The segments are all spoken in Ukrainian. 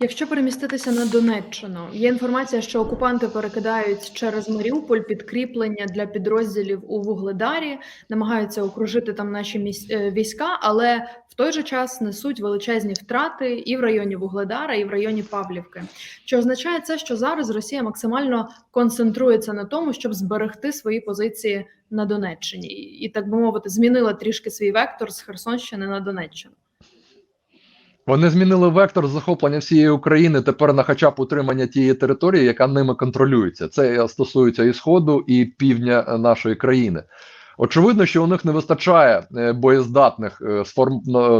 Якщо переміститися на Донеччину, є інформація, що окупанти перекидають через Маріуполь підкріплення для підрозділів у Вугледарі, намагаються окружити там наші е, війська, але в той же час несуть величезні втрати і в районі Вугледара, і в районі Павлівки. Чи означає це, що зараз Росія максимально концентрується на тому, щоб зберегти свої позиції на Донеччині, і так би мовити, змінила трішки свій вектор з Херсонщини на Донеччину? Вони змінили вектор захоплення всієї України тепер на хоча б утримання тієї території, яка ними контролюється. Це стосується і сходу, і півдня е, нашої країни. Очевидно, що у них не вистачає е, боєздатних е,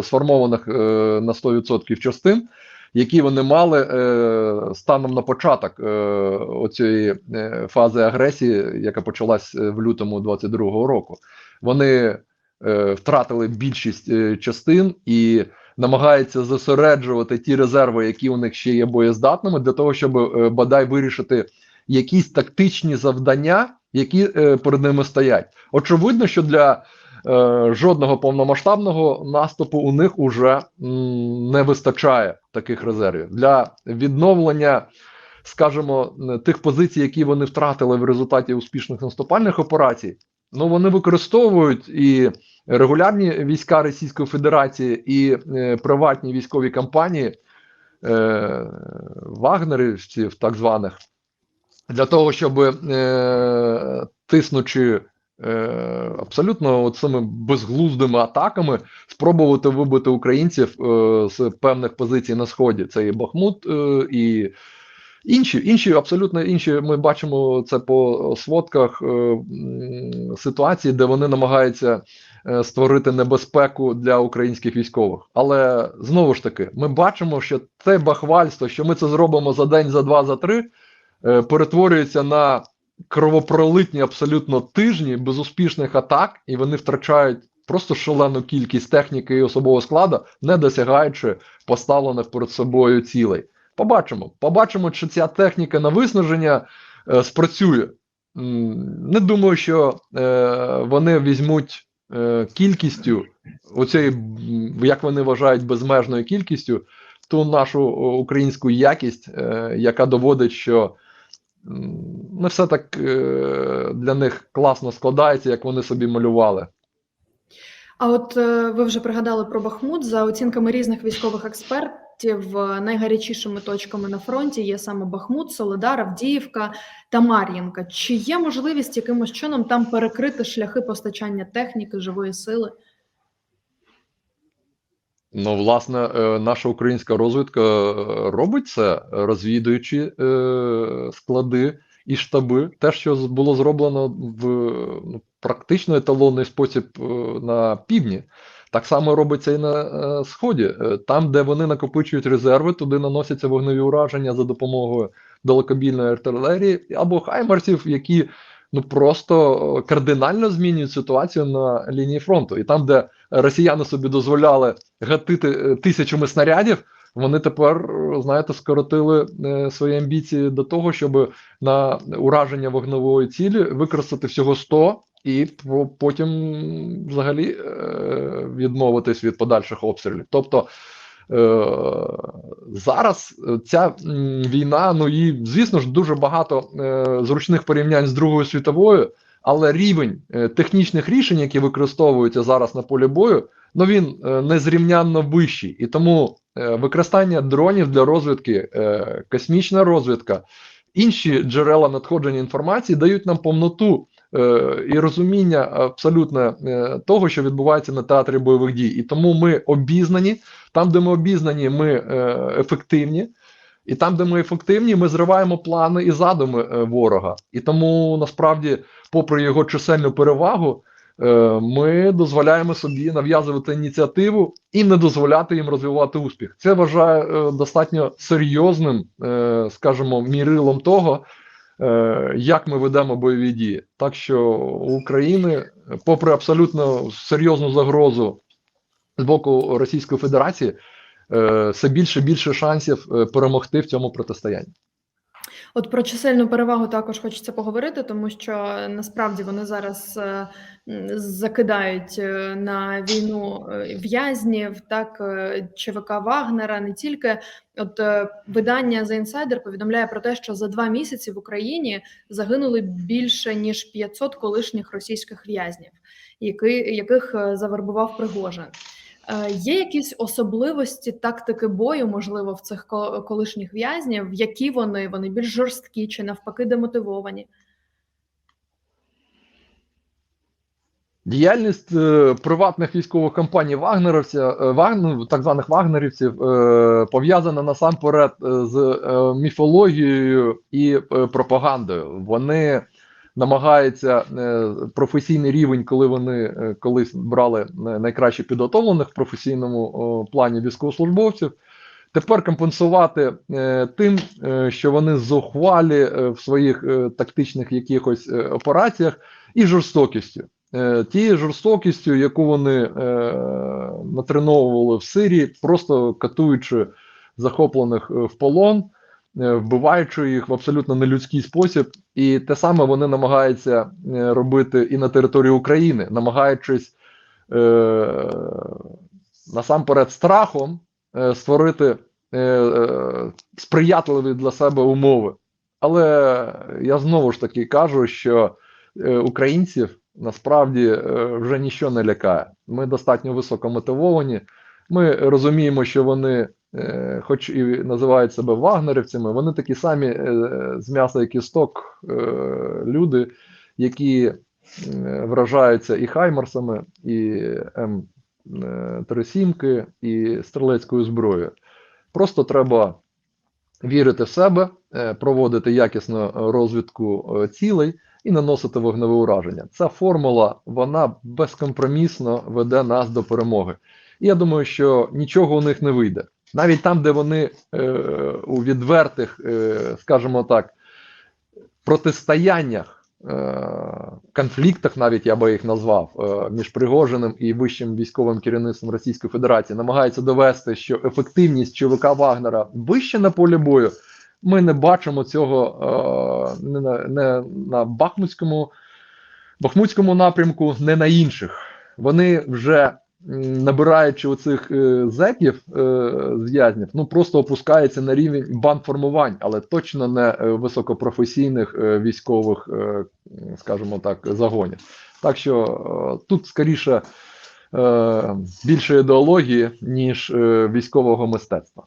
сформованих е, на 100% частин, які вони мали е, станом на початок е, оцієї е, фази агресії, яка почалась е, в лютому 22-го року. Вони е, втратили більшість е, частин і намагаються зосереджувати ті резерви, які у них ще є боєздатними, для того, щоб е, бодай вирішити якісь тактичні завдання, які е, перед ними стоять. Очевидно, що для е, жодного повномасштабного наступу у них уже не вистачає таких резервів для відновлення. Скажімо, тих позицій, які вони втратили в результаті успішних наступальних операцій, ну вони використовують і регулярні війська Російської Федерації і е, приватні військові компанії е, вагнерівців, так званих, для того, щоб е, тиснучи е, абсолютно цими безглуздими атаками, спробувати вибити українців е, з певних позицій на сході. Це і Бахмут, е, і Інші, інші, абсолютно інші. Ми бачимо це по сводках е, ситуації, де вони намагаються е, створити небезпеку для українських військових. Але знову ж таки, ми бачимо, що це бахвальство, що ми це зробимо за день, за два, за три, е, перетворюється на кровопролитні абсолютно тижні безуспішних атак, і вони втрачають просто шалену кількість техніки і особового складу, не досягаючи поставлених перед собою цілей. Побачимо. Побачимо, чи ця техніка на виснаження е, спрацює. Не думаю, що е, вони візьмуть е, кількістю, м, як вони вважають, безмежною кількістю, ту нашу українську якість, е, яка доводить, що м, не все так е, для них класно складається, як вони собі малювали. А от е, ви вже пригадали про Бахмут. За оцінками різних військових експертів, е, найгарячішими точками на фронті є саме Бахмут, Соледар, Авдіївка та Мар'їнка. Чи є можливість якимось чином там перекрити шляхи постачання техніки, живої сили? Ну, власне, е, наша українська розвідка е, робить це, розвідуючи е, склади і штаби. Те, що було зроблено в ну, практично еталонний спосіб на півдні, так само робиться і на е, сході. Е, Там, де вони накопичують резерви, туди наносяться вогневі ураження за допомогою далекобійної артилерії або хаймарсів, які ну просто е, кардинально змінюють ситуацію на лінії фронту. І там, де росіяни собі дозволяли гатити тисячами снарядів, вони тепер, знаєте, скоротили свої амбіції до того, щоб на ураження вогневої цілі використати всього 100 і потім взагалі е, відмовитись від подальших обстрілів. Тобто е, зараз ця війна, ну і звісно ж дуже багато е, зручних порівнянь з Другою світовою, але рівень технічних рішень, які використовуються зараз на полі бою, ну він незрівнянно вищий. І тому використання дронів для розвідки, космічна розвідка, інші джерела надходження інформації дають нам повноту і розуміння абсолютно е, того, що відбувається на театрі бойових дій. І тому ми обізнані. Там, де ми обізнані, ми е, ефективні. І там, де ми ефективні, ми зриваємо плани і задуми е, ворога. І тому насправді, попри його чисельну перевагу, е, ми дозволяємо собі нав'язувати ініціативу і не дозволяти їм розвивати успіх. Це вважаю е, достатньо серйозним, е, скажімо, мірилом того, е, як ми ведемо бойові дії. Так що у України, попри абсолютно серйозну загрозу з боку Російської Федерації, е, все більше більше шансів е, перемогти в цьому протистоянні. От про чисельну перевагу також хочеться поговорити, тому що насправді вони зараз е, закидають е, на війну е, в'язнів, так ЧВК Вагнера, не тільки. От видання The Insider повідомляє про те, що за два місяці в Україні загинули більше ніж 500 колишніх російських в'язнів, яких завербував Пригожин. Е, Є якісь особливості тактики бою, можливо, в цих ко- колишніх в'язнів? Які вони? Вони більш жорсткі чи навпаки демотивовані? Діяльність е, приватних військових компаній Вагнеровця, е, Вагн, так званих вагнерівців, пов'язана насамперед з міфологією і пропагандою. Вони намагаються е, професійний рівень, коли вони е, колись брали е, найкраще підготовлених в професійному плані військовослужбовців. Тепер компенсувати тим, що вони зухвалі в своїх тактичних якихось операціях і жорстокістю тією жорстокістю, яку вони натреновували в Сирії, просто катуючи захоплених в полон, вбиваючи їх в абсолютно нелюдський спосіб, і те саме вони намагаються е, робити і на території України, намагаючись е, насамперед страхом е, створити е, е, сприятливі для себе умови. Але я знову ж таки кажу, що е, українців насправді е, вже нічого не лякає. Ми достатньо високо мотивовані. Ми розуміємо, що вони, е, хоч і називають себе вагнерівцями, вони такі самі е, з м'яса і кісток е, люди, які е, вражаються і хаймерсами, і М37, і стрілецькою зброєю. Просто треба вірити в себе, е, проводити якісну розвідку е, цілей і наносити вогневе ураження. Ця формула вона безкомпромісно веде нас до перемоги. І я думаю, що нічого у них не вийде. Навіть там, де вони е, у відвертих, е, скажімо так, протистояннях, е, конфліктах, навіть я би їх назвав, е, між Пригожиним і вищим військовим керівництвом Російської Федерації, намагаються довести, що ефективність ЧВК Вагнера вища на полі бою. Ми не бачимо цього е, не, на, не на Бахмутському, Бахмутському напрямку, не на інших. Вони вже набираючи оцих е, зеків е, в'язнів, ну просто опускається на рівень бандформувань, але точно не е, високопрофесійних військових, скажімо так, загонів. Так що тут скоріше більше ідеології, ніж військового мистецтва.